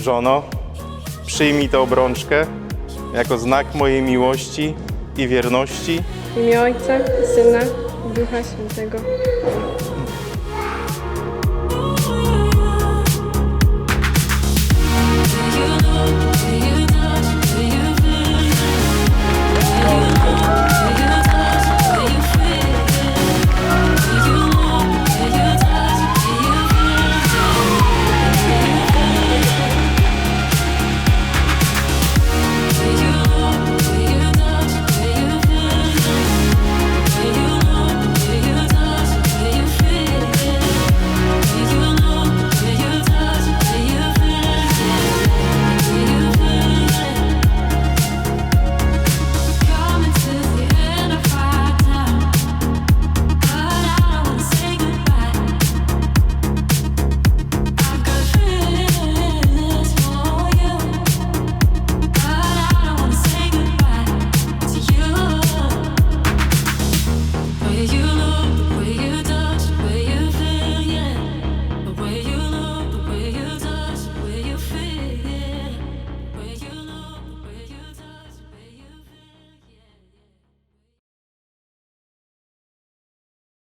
żono, przyjmij tę obrączkę jako znak mojej miłości i wierności W imię Ojca, Syna, i Ducha Świętego.